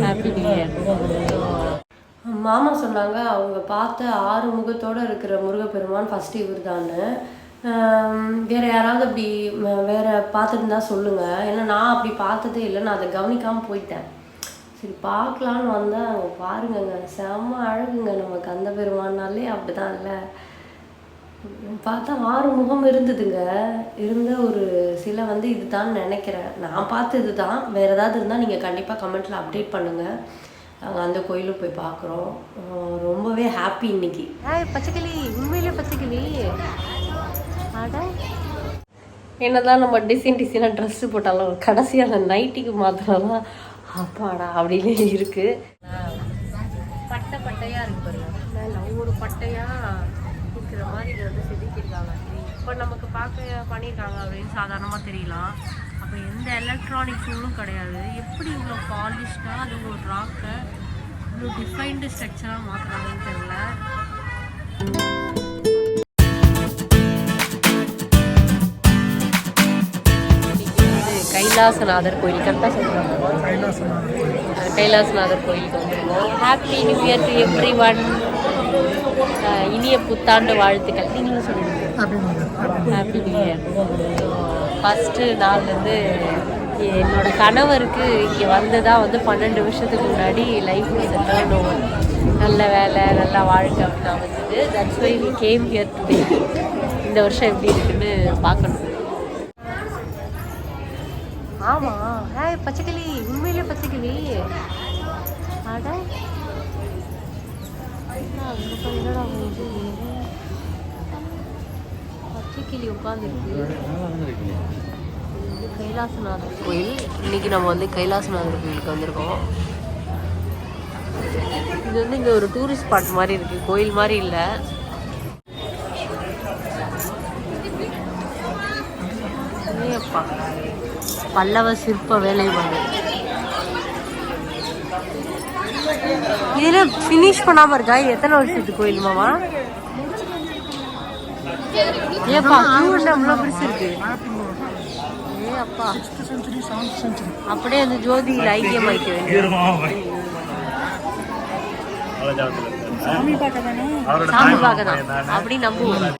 Happy new year மாமா சொன்னாங்க அவங்க பார்த்த ஆறு முகத்தோட இருக்கிற முருகப்பெருமான் ஃபர்ஸ்ட் இவர் வேற யாராவது அப்படி வேற பார்த்துருந்தா சொல்லுங்க. ஏன்னா நான் அப்படி பார்த்ததே இல்லை நான் அதை கவனிக்காம போயிட்டேன். சரி பார்க்கலான்னு வந்தேன். அங்கே பாருங்கங்க செம்ம அழகுங்க நம்ம கந்த பெருமானாலே அப்படிதான் இல்லை. பார்த்தா ஆறு முகம் இருந்ததுங்க. இருந்த ஒரு சிலை வந்து இதுதான் நினைக்கிறேன். நான் பார்த்து இதுதான். வேற ஏதாவது இருந்தால் நீங்கள் கண்டிப்பாக கமெண்ட்ல அப்டேட் பண்ணுங்க. நாங்கள் அந்த கோயிலுக்கு போய் பார்க்குறோம். ரொம்பவே ஹாப்பி இன்னைக்கு. பச்சைக்கிளி. உண்மையிலே பச்சைக்கிளி. அட. என்னதான் நம்ம டிசைன் டிசைனாக ட்ரெஸ்ஸு போட்டாலும் கடைசியாக அந்த நைட்டிக்கு மாத்திரம்லாம் அப்பாடா அப்படின்னு இருக்கு பட்டை பட்டையா இருக்கு பாருங்க மேல ஒவ்வொரு பட்டையா இருக்கிற மாதிரி இதை வந்து செதுக்கியிருக்காங்க இப்போ நமக்கு பார்க்க பண்ணியிருக்காங்க அப்படின்னு சாதாரணமாக தெரியலாம். அப்போ எந்த எலக்ட்ரானிக் டூலும் கிடையாது. எப்படி இவ்வளோ பாலிஷ்டாக அது ஒரு ராக்கை இவ்வளோ டிஃபைன்டு ஸ்ட்ரக்சராக மாற்றுறாங்கன்னு தெரியல. இது கைலாசநாதர் கோயில் கரெக்டாக சொல்கிறாங்க கைலாசநாதர் கோயிலுக்கு வந்திருக்கோம். Happy new year to everyone இனிய புத்தாண்டு வாழ்த்துக்கள். நீங்களும் சொல்லுங்க. ஹாப்பி நியூ இயர் ஃபஸ்ட்டு நாள்லேருந்து என்னோட கணவருக்கு இங்கே வந்ததா வந்து பன்னெண்டு வருஷத்துக்கு முன்னாடி லைஃப் செட்டில் ஓவர் நல்ல வேலை நல்லா வாழ்க்கை அப்படின்னு வந்தது that's why we came here today இந்த வருஷம் எப்படி இருக்குன்னு பார்க்கணும் ஆமா ஹாய் பச்சைக்கிளி உண்மையிலே பச்சைக்கிளி அட என்ன அங்க என்னடா பச்சைக்கிளி உட்காந்துருக்கு இது கைலாசநாதர். கோயில். இன்னைக்கு நம்ம வந்து கைலாசநாதர் கோயிலுக்கு வந்திருக்கோம். இது வந்து இங்க ஒரு டூரிஸ்ட் ஸ்பாட் மாதிரி இருக்கு. கோயில் மாதிரி இல்லை. பல்லவ சிற்ப வேலைப்பாடு இதுல ஃபினிஷ் பண்ணாம இருக்கா? எத்தனை வருஷத்துக்கு கோயில் மாமா? ஏப்பா? அவ்வளோ பெருசு இருக்கு. ஏ அப்பா. அப்படியே அந்த ஜோதியில் ஐக்கியம் சாமி பார்க்க தான்? அப்படி நம்புவோம்.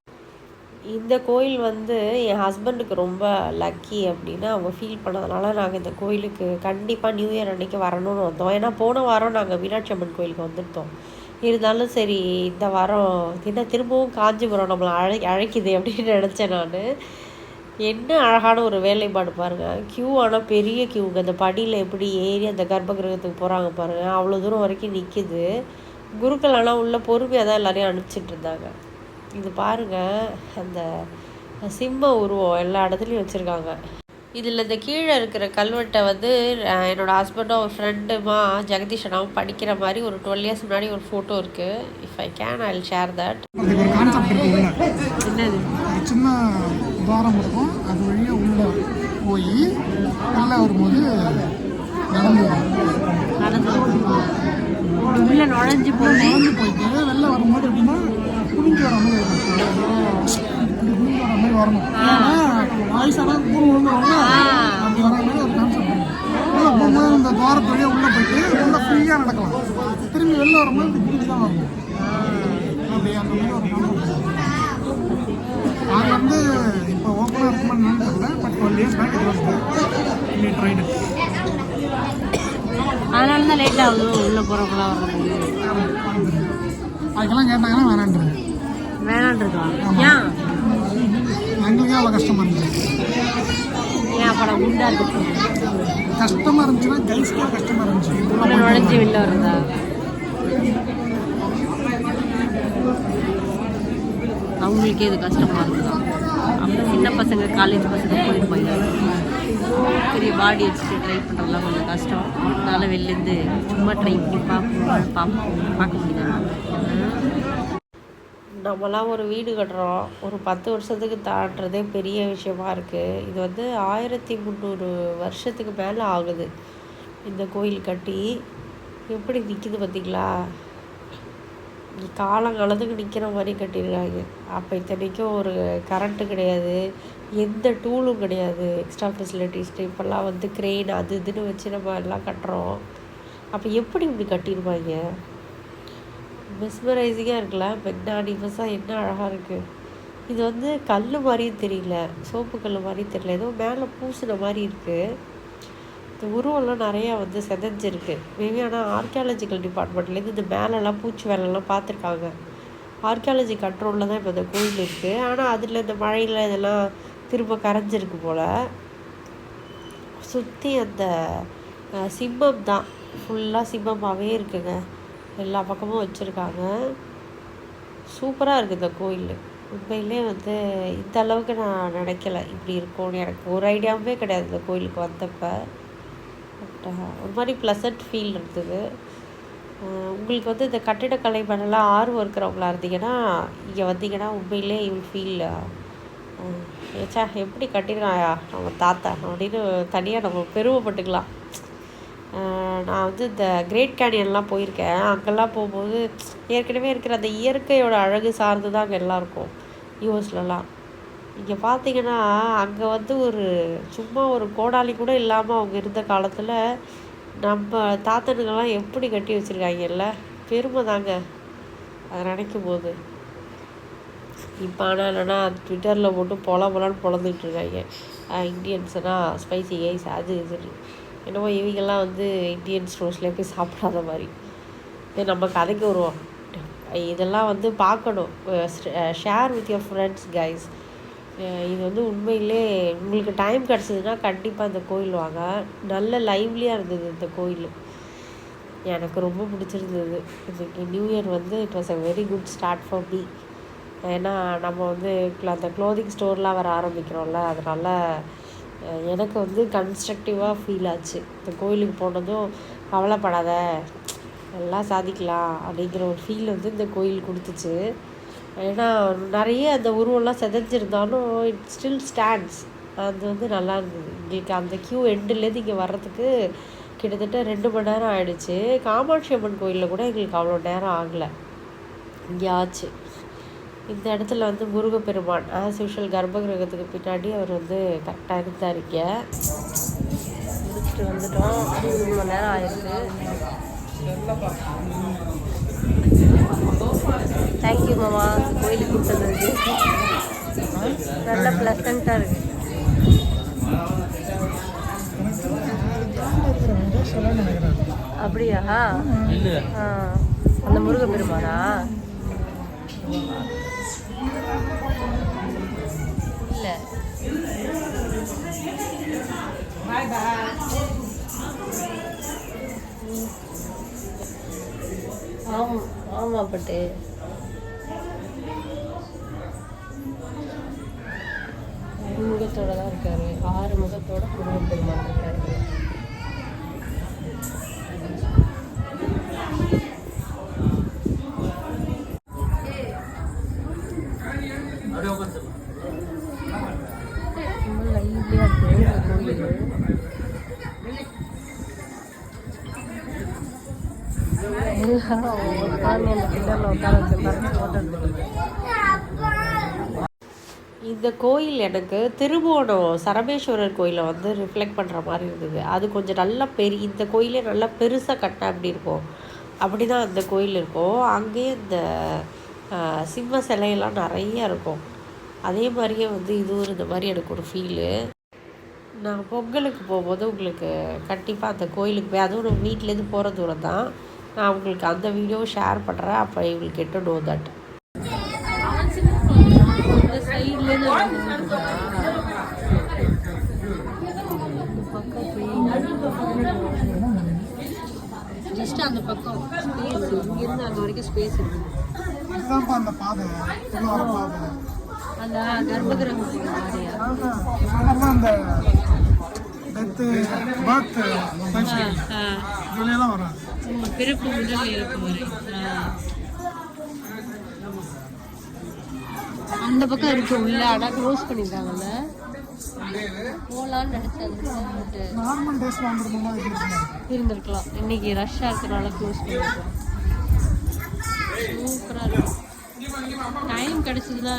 இந்த கோயில் வந்து என் ஹஸ்பண்டுக்கு ரொம்ப லக்கி அப்படின்னு அவங்க ஃபீல் பண்ணதுனால நாங்கள் இந்த கோயிலுக்கு கண்டிப்பாக நியூ இயர் அன்னைக்கு வரணும்னு வந்தோம். ஏன்னா போன வாரம் நாங்கள் மீனாட்சி அம்மன் கோயிலுக்கு வந்திருந்தோம் இருந்தாலும் சரி இந்த வாரம் என்ன திரும்பவும் காஞ்சிபுரம் நம்மளை அழை அழைக்குது அப்படின்னு நினச்சேன் நான். என்ன அழகான ஒரு வேலைப்பாடு பாருங்கள் க்யூ ஆனால் பெரிய க்யூங்க அந்த படியில் எப்படி ஏறி அந்த கர்ப்பகிரகத்துக்கு போகிறாங்க பாருங்கள் அவ்வளோ தூரம் வரைக்கும் நிற்கிது குருக்கள் ஆனால் உள்ளே பொறுமையாக தான் எல்லாரையும் அனுப்பிச்சிட்டு இருந்தாங்க. இது பாருங்க. அந்த சிம்ம உருவம் எல்லா இடத்துலையும் வச்சுருக்காங்க. இதில் இந்த கீழே இருக்கிற கல்வெட்டை வந்து அஹ், என்னோட ஹஸ்பண்டும் ஒரு ஃப்ரெண்டுமா ஜெகதீஷ் அண்ணாவும் படிக்கிற மாதிரி ஒரு டுவெல் இயர்ஸ் முன்னாடி ஒரு ஃபோட்டோ இருக்குது if I can I share that என்னது? சின்ன துவாரம் இருக்கும். அது வழியாக உள்ள போய் வெளில வரும்போது நடந்து உள்ள நுழைஞ்சு போனேன். நடந்து போயிட்டு வெளில வரும்போது எப்படின்னா குனிஞ்சு வர மாதிரி இப்படி குனிஞ்சு வர மாதிரி வரணும் வயசான பூமி விழுந்துருவாங்க அப்படி வர மாதிரி ஒரு கான்செப்ட் உள்ள போகும்போது இந்த துவாரத்து வழியாக உள்ள போயிட்டு உள்ள ஃப்ரீயாக நடக்கலாம் திரும்பி வெளில வரும்போது இப்படி குனிஞ்சு தான் வரணும் அப்படி அந்த மாதிரி ஒரு கான்செப்ட் அது வந்து இப்போ ஓப்பனாக இருக்குமான்னு தெரியல பட் டுவெல் இயர்ஸ் பேக் இன்னி ட்ரைடு அதனால தான் லேட் ஆகுது உள்ள போகிறப்பெல்லாம் வர்றது அதுக்கெல்லாம் கேட்டாங்கன்னா வேணான்றது வேணான்றதா ஏன் எங்களுக்கே அவ்வளோ கஷ்டமாக இருந்துச்சு கஷ்டமாக இருந்துச்சுன்னா கைஸ்க்கே கஷ்டமாக இருந்துச்சு. நுழைஞ்சு வெளில வருதா? அவங்களுக்கே இது கஷ்டமா இருக்குதா? அப்போ சின்ன பசங்க காலேஜ் பசங்க போயிருப்பாங்க பெரிய பாடி வச்சுட்டு ட்ரை பண்ணுறதுலாம் கொஞ்சம் கஷ்டம். அதனால வெளிலேருந்து சும்மா ட்ரை பண்ணி பார்ப்போம் பார்க்க முடியாது நம்மலாம் ஒரு வீடு கட்டுறோம். ஒரு பத்து வருஷத்துக்கு தாண்டுறதே பெரிய விஷயமா இருக்குது இது வந்து ஆயிரத்தி முந்நூறு வருஷத்துக்கு மேலே ஆகுது. இந்த கோயில் கட்டி. எப்படி நிற்கிது பார்த்திங்களா காலங்காலத்துக்கு நிற்கிற மாதிரி கட்டியிருக்காங்க. அப்போ இத்தனைக்கும் ஒரு கரண்ட்டு கிடையாது. எந்த டூலும் கிடையாது. எக்ஸ்ட்ரா ஃபெசிலிட்டிஸ் இப்போல்லாம் வந்து க்ரெயின் அது இதுன்னு வச்சு நம்ம எல்லாம் கட்டுறோம். அப்போ எப்படி இப்படி கட்டியிருப்பாங்க? மெஸ்மரைசிங்காக இருக்குல்ல மெக்னானிமஸாக என்ன அழகாக இருக்குது இது வந்து கல் மாதிரியும் தெரியல. சோப்பு கல் மாதிரி தெரியல. ஏதோ மேலே பூசின மாதிரி இருக்குது இந்த உருவெல்லாம் நிறையா வந்து செதஞ்சிருக்கு. மேபி ஆனால் ஆர்கியாலஜிக்கல் டிபார்ட்மெண்ட்லேருந்து இந்த மேலெல்லாம் பூச்சி வேலைலாம் பார்த்துருக்காங்க. ஆர்கியாலஜி கண்ட்ரோலில் தான் இப்போ இந்த கோயில் இருக்குது ஆனால் அதில் இந்த மழையில் இதெல்லாம் திரும்ப கரைஞ்சிருக்கு போல். சுற்றி அந்த சிம்மம் தான். ஃபுல்லாக சிம்மமாகவே இருக்குங்க. எல்லா பக்கமும் வச்சுருக்காங்க. சூப்பராக இருக்குது இந்த கோயில். உண்மையிலே வந்து இந்த அளவுக்கு நான் நினைக்கல இப்படி இருக்கும்னு எனக்கு ஒரு ஐடியாவுமே கிடையாது இந்த கோயிலுக்கு வந்தப்போ. பட் ஒரு மாதிரி ப்ளசன்ட் ஃபீல் இருந்தது. உங்களுக்கு வந்து இந்த கட்டிடக்கலை மேலாம் ஆர்வம் இருக்கிறவங்களா இருந்தீங்கன்னா இங்கே வந்தீங்கன்னா உண்மையிலே யூ ஃபீல் ஏச்சா எப்படி கட்டிருக்காயா நம்ம தாத்தா அப்படின்னு தனியாக நம்ம பெருமைப்பட்டுக்கலாம். நான் வந்து இந்த கிரேட் கேனியன்லாம் போயிருக்கேன். அங்கெல்லாம் போகும்போது ஏற்கனவே இருக்கிற அந்த இயற்கையோட அழகு சார்ந்து தான் அங்கே எல்லாம் இருக்கும் யூஎஸ்லலாம் இங்கே பார்த்தீங்கன்னா அங்கே வந்து ஒரு சும்மா ஒரு கோடாளி கூட இல்லாமல் அவங்க இருந்த காலத்தில் நம்ம தாத்தனுங்கெல்லாம் எப்படி கட்டி வச்சுருக்காங்கல்ல பெருமை தாங்க அதை நினைக்கும் போது இப்போ ஆனால் என்னென்னா ட்விட்டரில் போட்டு பொல பொலான்னு பொழந்துட்டு இருக்காங்க. இந்தியன்ஸ்னா ஸ்பைசி ஐஸ் அது இதுன்னு என்னமோ இவங்கெல்லாம் வந்து இந்தியன் ஸ்டோர்ஸ்லேயே போய் சாப்பிடாத மாதிரி. இது நம்ம கதைக்கு வருவோம். இதெல்லாம் வந்து பார்க்கணும். Share with your friends guys இது வந்து உண்மையிலே உங்களுக்கு டைம் கிடச்சதுன்னா கண்டிப்பாக இந்த கோயில் வாங்க. நல்ல லைவ்லியாக இருந்தது இந்த கோயில். எனக்கு ரொம்ப பிடிச்சிருந்தது. இன்னைக்கு நியூ இயர் வந்து it was a very good start for me ஏன்னா நம்ம வந்து அந்த க்ளோதிங் ஸ்டோர்லாம் வர ஆரம்பிக்கிறோம்ல அதனால் எனக்கு வந்து கன்ஸ்ட்ரக்டிவாக ஃபீல் ஆச்சு. இந்த கோயிலுக்கு போனதும் கவலைப்படாத எல்லாம் சாதிக்கலாம் அப்படிங்கிற ஒரு ஃபீல் வந்து இந்த கோயில் கொடுத்துச்சு. ஏன்னா நிறைய அந்த உருவம்லாம் செதஞ்சிருந்தாலும் இட் ஸ்டில் ஸ்டாண்ட்ஸ் அது வந்து நல்லா இருந்தது. எங்களுக்கு அந்த க்யூ எண்டுலேருந்து இங்கே வர்றதுக்கு கிட்டத்தட்ட ரெண்டு மணி நேரம் ஆகிடுச்சு காமாட்சி அம்மன் கோயிலில் கூட எங்களுக்கு அவ்வளோ நேரம் ஆகலை. இங்கே ஆச்சு. இந்த இடத்துல வந்து முருகப்பெருமான் ஆஸ் யூஷுவல் கர்ப்பகிரகத்துக்கு பின்னாடி அவர் வந்து கரெக்டாக இருந்தார் இங்கே முடிச்சுட்டு வந்துட்டோம். மூணு மணி நேரம் ஆயிருக்கு. தேங்க்யூ மாமா. கோயிலுக்கு கூப்பிட்டதுக்கு நல்ல ப்ளசண்ட்டாக இருக்கு. நினைக்கிறேன் அப்படியா அந்த முருகப்பெருமானா? இல்லை. ஆமாம் ஆமாம் பட்டு. முகத்தோட தான் இருக்காரு. ஆறு முகத்தோட முருகப்பெருமான் இருக்காரு. உட்காந்து அந்த பில்லரில் உட்கார ஃபோட்டோ இந்த கோயில் எனக்கு திருபுவனம் சரபேஸ்வரர் கோயிலை வந்து ரிஃப்ளெக்ட் பண்ணுற மாதிரி இருந்தது. அது கொஞ்சம் நல்லா பெரிய இந்த கோயிலே நல்லா பெருசாக கட்ட அப்படி இருக்கும்? அப்படி தான் அந்த கோயில் இருக்கும். அங்கேயே இந்த சிம்ம சிலையெல்லாம் நிறைய இருக்கும். அதே மாதிரியே வந்து இதுவும் இந்த மாதிரி எனக்கு ஒரு ஃபீலு நான் பொங்கலுக்கு போகும்போது உங்களுக்கு கண்டிப்பாக அந்த கோயிலுக்கு போய் அதுவும் நம்ம வீட்டிலேருந்து போகிற தூரம் தான். நான் உங்களுக்கு அந்த வீடியோவை ஷேர் பண்ணுறேன் அப்போ இவங்களுக்கு கெட்டு நோ தட் ஜஸ்ட் அந்த பக்கம் ஸ்பேஸ் இங்கேருந்து அங்கே வரைக்கும் ஸ்பேஸ் இருக்கு. அந்த கர்ப்பகிரகம் அந்த டெத்து பர்த் இதுலாம் வராது. பிறப்பு முதல் இறப்பு வரை அந்த பக்கம் இருக்கு உள்ள ஆனால் க்ளோஸ் பண்ணிட்டாங்கல்ல எப்படி இருக்கும் இருந்திருக்கலாம். இன்னைக்கு ரஷ்ஷாக இருக்கிறனால க்ளோஸ் பண்ணிருக்கோம். சூப்பராக இருக்கும். டைம் கிடச்சதுன்னா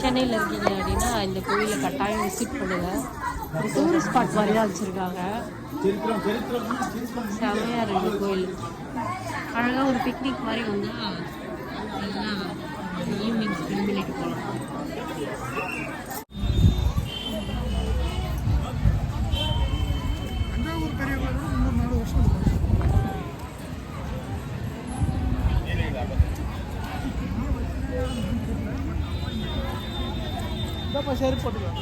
சென்னையில் இருக்கீங்க அப்படின்னா இந்த கோயிலை கட்டாயம் விசிட் பண்ணுங்கள் ஒரு டூரிஸ்ட் ஸ்பாட் மாதிரி தான் வச்சுருக்காங்க செமையாக இருக்குது கோயில். அழகாக ஒரு பிக்னிக் மாதிரி எல்லாம் ஈவினிங் பண்ணிட்டு போகலாம் தஞ்சாவூர் பெரிய கோயில் கூட மூணு நாலு வருஷம் இருக்கும் இதாப்பா சரி போட்டுக்கோ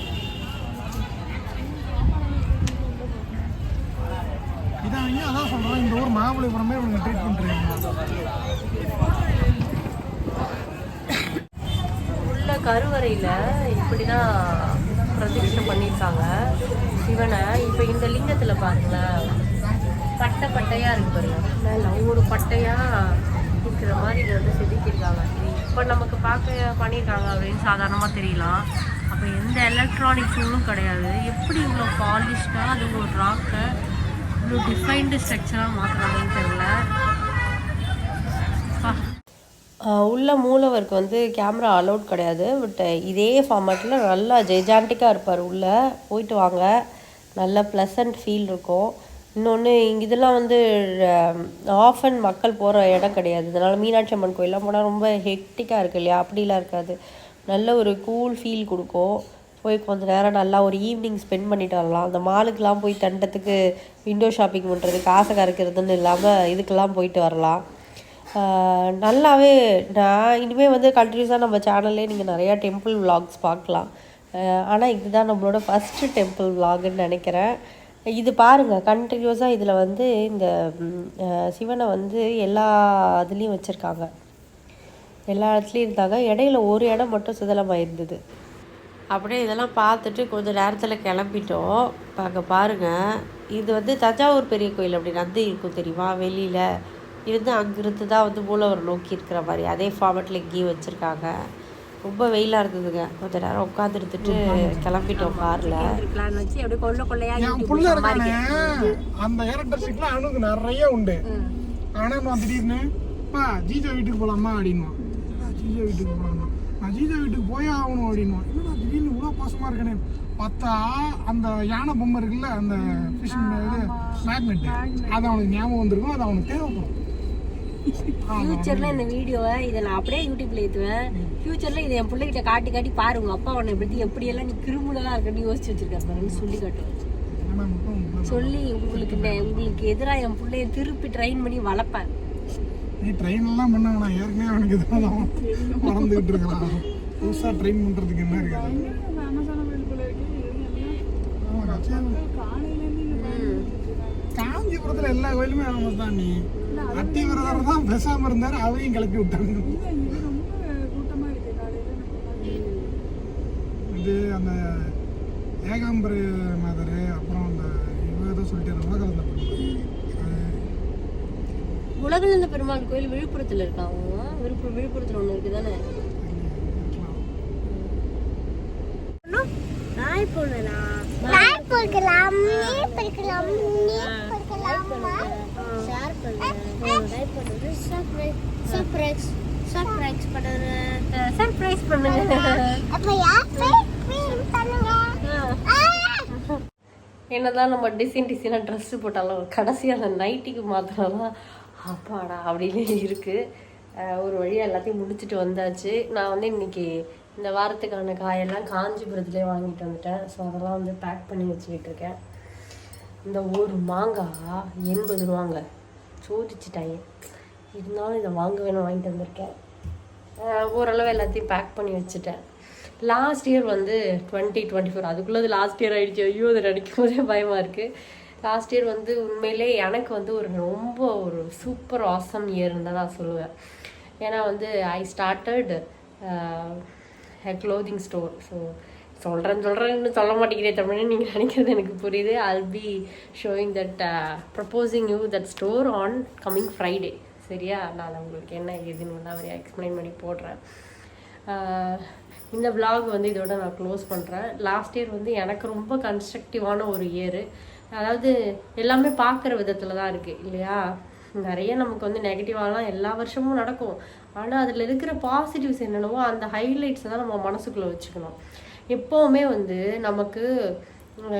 இதான் அவங்க அதான் சொல்கிறேன் இந்த ஊர் மகாபலிபுரமே இவங்க ட்ரீட் பண்ணுறீங்க உள்ள கருவறையில் இப்படி தான் பிரதிஷ்டை பண்ணியிருக்காங்க சிவனை இப்போ இந்த லிங்கத்தில் பாருங்களேன். பட்டை பட்டையாக இருக்கு பாருங்க. மேலே ஒவ்வொரு பட்டையாக இருக்கிற மாதிரி இதை வந்து செதுக்கியிருக்காங்க. இப்போ நமக்கு பார்க்க பண்ணியிருக்காங்க அப்படின்னு சாதாரணமாக தெரியலாம். அப்போ எந்த எலக்ட்ரானிக்ஸும் கிடையாது. எப்படி இவ்வளோ பாலிஷ்டாக அது ஒரு ராக்கை இவ்வளோ டிஃபைன்டு ஸ்ட்ரக்சராக மாற்றுறாங்கன்னு தெரியல. உள்ள மூலவருக்கு வந்து கேமரா அலௌட் கிடையாது. பட் இதே ஃபார்மேட்டில் நல்லா ஜெஜாண்டிக்காக இருப்பார் உள்ளே. போயிட்டு வாங்க. நல்ல ப்ளசண்ட் ஃபீல் இருக்கும். இன்னொன்று இங்கே இதெல்லாம் வந்து ஆஃப் அண்ட் மக்கள் போகிற இடம் கிடையாது. இதனால் மீனாட்சி அம்மன் கோயிலாம் போனால் ரொம்ப ஹெக்டிக்காக இருக்குது இல்லையா? அப்படிலாம் இருக்காது. நல்ல ஒரு கூல் ஃபீல் கொடுக்கும். போய் கொஞ்ச நேரம் நல்லா ஒரு ஈவினிங் ஸ்பெண்ட் பண்ணிட்டு வரலாம். அந்த மாலுக்கெலாம் போய் தண்டத்துக்கு விண்டோ ஷாப்பிங் பண்ணுறது காசை கறக்கிறதுன்னு இல்லாமல் இதுக்கெல்லாம் போயிட்டு வரலாம். நல்லாவே நான் இனிமேல் வந்து கண்டினியூஸாக நம்ம சேனல்லே நீங்கள் நிறையா டெம்பிள் விலாக்ஸ் பார்க்கலாம். ஆனால் இதுதான் நம்மளோட ஃபஸ்ட்டு டெம்பிள் விலாகுன்னு நினைக்கிறேன். இது பாருங்கள் கண்டினியூஸாக இதில் வந்து இந்த சிவனை வந்து எல்லா இதுலேயும் வச்சுருக்காங்க. எல்லா இடத்துலையும் இருந்தாங்க. இடையில ஒரு இடம் மட்டும் சிதலமாக இருந்தது அப்படியே இதெல்லாம் பார்த்துட்டு கொஞ்சம் நேரத்தில் கிளம்பிட்டோம். அங்கே பாருங்கள் இது வந்து தஞ்சாவூர் பெரிய கோயில் அப்படி நந்தி இருக்கும் தெரியுமா? வெளியில். இருந்து அங்கிருந்து தான் வந்து மூலவர் நோக்கி இருக்கிற மாதிரி. அதே ஃபார்மேட்டில் இங்கேயும் வச்சுருக்காங்க. ரொம்ப வெயிலாக இருந்ததுங்க கொஞ்ச நேரம் உட்காந்துருந்துட்டு கிளம்பிட்டோம் காரில். பிளான் வச்சு அப்படியே கொள்ள கொள்ளையா என் புள்ள இருக்கானே. அந்த கேரக்டரிஸ்டிக்லாம் அவனுக்கு நிறைய உண்டு. ஆனா நான் திடீர்னு? பா ஜீஜா வீட்டுக்கு போலாமா? அப்படின்னுவான். "என்னடா ஜீஜா வீட்டுக்கு போலாமா? நான் ஜீஜா வீட்டுக்கு போயே ஆகணும். அப்படின்னுவான். என்னடா திடீர்னு இவ்வளோ பாசமா இருக்கனே? பார்த்தா அந்த யானை பொம்மை இருக்குல்ல அந்த ஃபிஷிங் இது மேக்னெட் அது அவனுக்கு ஞாபகம் வந்திருக்கும். அது அவனுக்கு தேவைப்படும். ஃபியூச்சர்ல இந்த வீடியோவை இதை நான் அப்படியே யூடியூப்ல ஏத்துவேன். ஃபியூச்சர்ல இதை என் பிள்ளைகிட்ட காட்டி காட்டி பாரு உங்க அப்பா உன்னை பத்தி எப்படி எல்லாம் நீ கிரிமினலா இருக்கன்னு யோசிச்சு வச்சிருக்காரு பாருன்னு சொல்லி காட்டுவேன். சொல்லி உங்களுக்கு உங்களுக்கு எதிராக என் பிள்ளைய திருப்பி ட்ரைன் பண்ணி வளர்ப்பேன். நீ ட்ரெயின் எல்லாம் பண்ண வேணாம் ஏற்கனவே அவனுக்கு மறந்துகிட்டு இருக்கிறான். புதுசா ட்ரெயின் பண்றதுக்கு என்ன இருக்குது. காஞ்சிபுரத்துல எல்லா கோயிலுமே ஃபேமஸ் தான் நீ. அத்திவரதர் தான் பேசாம இருந்தாரு அவரையும் கிளப்பி விட்டாங்க. இது அந்த ஏகாம்பர மாதர் அப்புறம் அந்த இவ ஏதோ சொல்லிட்டு உலகலந்த உலகளந்த பெருமாள். கோயில் விழுப்புரத்துல இருக்காங்க விழுப்புரம் விழுப்புரத்துல ஒண்ணு இருக்கு தானே? நாய் பொண்ணுனா நாய் பொறுக்கலாம் நீர் பொறுக்கலாம் ஷேர் பண்ணு லைக் பண்ணுறது சர்ப்ரைஸ் சர்ப்ரைஸ் சர்ப்ரைஸ் பண்ணுங்க. அப்ப யார் பண்ணுங்க! என்னதான் நம்ம டிசைன் டிசைனாக ட்ரெஸ்ஸு போட்டாலும் கடைசியாக அந்த நைட்டிக்கு மாத்திரம் அப்பாடா அப்படின்னு இருக்குது ஒரு வழியாக எல்லாத்தையும் முடிச்சுட்டு வந்தாச்சு. நான் வந்து இன்னைக்கு இந்த வாரத்துக்கான காயெல்லாம் காஞ்சிபுரத்துலேயே வாங்கிட்டு வந்துட்டேன். ஸோ அதெல்லாம் வந்து பேக் பண்ணி வச்சுக்கிட்டு இருக்கேன். இந்த ஒரு மாங்காய் எண்பது ரூபாங்க. சோதிச்சிட்டாங்க இருந்தாலும் இதை வாங்க வேணும் வாங்கிட்டு வந்திருக்கேன். ஓரளவு எல்லாத்தையும் பேக் பண்ணி வச்சுட்டேன். லாஸ்ட் இயர் வந்து டுவெண்ட்டி டுவெண்ட்டி ஃபோர் அதுக்குள்ளது லாஸ்ட் இயர் ஆகிடுச்சு ஐயோ அது நினைக்கும் போதே பயமாக இருக்குது லாஸ்ட் இயர் வந்து உண்மையிலே எனக்கு வந்து ஒரு ரொம்ப ஒரு சூப்பர் ஆசம் இயர்னு தான் நான் சொல்லுவேன். ஏன்னா வந்து I started clothing store so சொல்கிறேன் சொல்கிறேன்னு சொல்ல மாட்டேங்கிறே தமிழ்னு நீங்கள் நினைக்கிறது எனக்கு புரியுது. I'll be showing that proposing you that store on coming Friday சரியா? நான் உங்களுக்கு என்ன ஏதுன்னு வந்து அவரையாக எக்ஸ்பிளைன் பண்ணி போடுறேன். Uh, இந்த vlog வந்து இதோட நான் க்ளோஸ் பண்ணுறேன் லாஸ்ட் இயர் வந்து எனக்கு ரொம்ப கன்ஸ்ட்ரக்டிவான ஒரு இயரு அதாவது எல்லாமே பார்க்குற விதத்தில் தான் இருக்குது இல்லையா? நிறைய நமக்கு வந்து நெகட்டிவாலாம் எல்லா வருஷமும் நடக்கும். ஆனால் அதில் இருக்கிற பாசிட்டிவ்ஸ் என்னென்னவோ அந்த ஹைலைட்ஸை தான் நம்ம மனசுக்குள்ளே வச்சுக்கணும். எப்போவுமே வந்து நமக்கு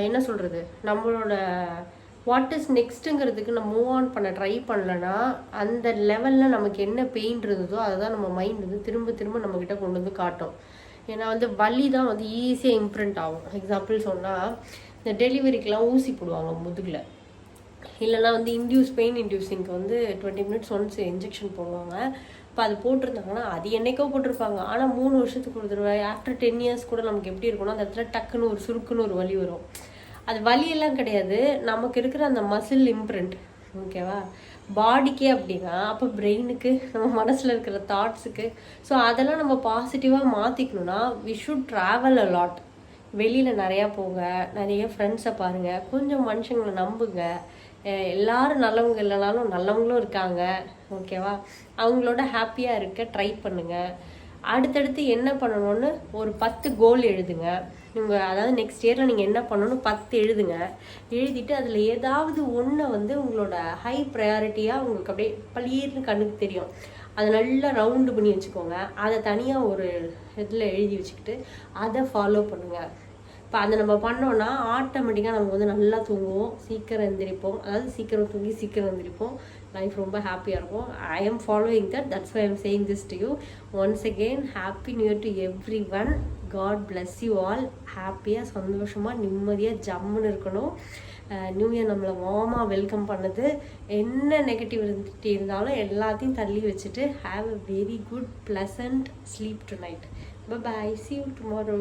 என்ன சொல்கிறது நம்மளோட வாட் இஸ் நெக்ஸ்ட்டுங்கிறதுக்கு நம்ம மூவ் ஆன் பண்ண ட்ரை பண்ணலன்னா அந்த லெவலில் நமக்கு என்ன பெயின் இருந்ததோ அதை தான் நம்ம மைண்ட் வந்து திரும்ப திரும்ப நம்மக்கிட்ட கொண்டு வந்து காட்டும். ஏன்னா வந்து வலி தான் வந்து ஈஸியாக இம்ப்ரிண்ட் ஆகும். எக்ஸாம்பிள் சொன்னால் இந்த டெலிவரிக்கெலாம் ஊசி போடுவாங்க முதுகில். இல்லைன்னா வந்து இன்டியூஸ் பெயின் இன்டியூசிங்க்கு வந்து டுவெண்ட்டி மினிட்ஸ் ஒன்ஸ் இன்ஜெக்ஷன் போடுவாங்க. இப்போ அது போட்டிருந்தாங்கன்னா அது என்னைக்கோ போட்டிருப்பாங்க. ஆனால் மூணு வருஷத்துக்கு ஒரு தடவை ஆஃப்டர் டென் இயர்ஸ் கூட நமக்கு எப்படி இருக்கணும் அந்த இடத்துல டக்குன்னு ஒரு சுருக்குன்னு ஒரு வலி வரும். அது வலியெல்லாம் கிடையாது. நமக்கு இருக்கிற அந்த மசில் இம்ப்ரிண்ட் ஓகேவா பாடிக்கே அப்படின்னா அப்போ பிரெயினுக்கு நம்ம மனசில் இருக்கிற தாட்ஸுக்கு ஸோ அதெல்லாம் நம்ம பாசிட்டிவாக மாற்றிக்கணும்னா we should travel a lot வெளியில் நிறையா போங்க நிறைய ஃப்ரெண்ட்ஸை பாருங்கள் கொஞ்சம் மனுஷங்களை நம்புங்க. எல்லாரும் நல்லவங்க இல்லைனாலும் நல்லவங்களும் இருக்காங்க ஓகேவா? அவங்களோட ஹாப்பியாக இருக்க ட்ரை பண்ணுங்கள் அடுத்தடுத்து என்ன பண்ணணும்னு ஒரு பத்து கோல் எழுதுங்க. உங்கள் அதாவது நெக்ஸ்ட் இயரில் நீங்கள் என்ன பண்ணணும்? பத்து எழுதுங்க. எழுதிட்டு அதில் ஏதாவது ஒன்றை வந்து உங்களோட ஹை ப்ரையாரிட்டியாக உங்களுக்கு அப்படியே பளிர்னு கண்ணுக்கு தெரியும். அதை நல்லா ரவுண்டு பண்ணி வச்சுக்கோங்க. அதை தனியாக ஒரு இதில் எழுதி வச்சுக்கிட்டு அதை ஃபாலோ பண்ணுங்கள் இப்போ அதை நம்ம பண்ணோம்னா ஆட்டோமேட்டிக்காக நம்ம வந்து நல்லா தூங்குவோம். சீக்கிரம் எந்திரிப்போம். அதாவது சீக்கிரம் தூங்கி சீக்கிரம் எந்திரிப்போம். லைஃப் ரொம்ப ஹாப்பியாக இருக்கும். I am following that that's why am saying this to you once again happy new year to everyone God bless you all ஹாப்பியாக சந்தோஷமாக நிம்மதியாக ஜம்முன்னு இருக்கணும். நியூ இயர் நம்மளை வார்மாக வெல்கம் பண்ணது. என்ன நெகட்டிவ் நெகட்டிவிட்டி இருந்தாலும் எல்லாத்தையும் தள்ளி வச்சுட்டு have a very good pleasant sleep tonight bye see you tomorrow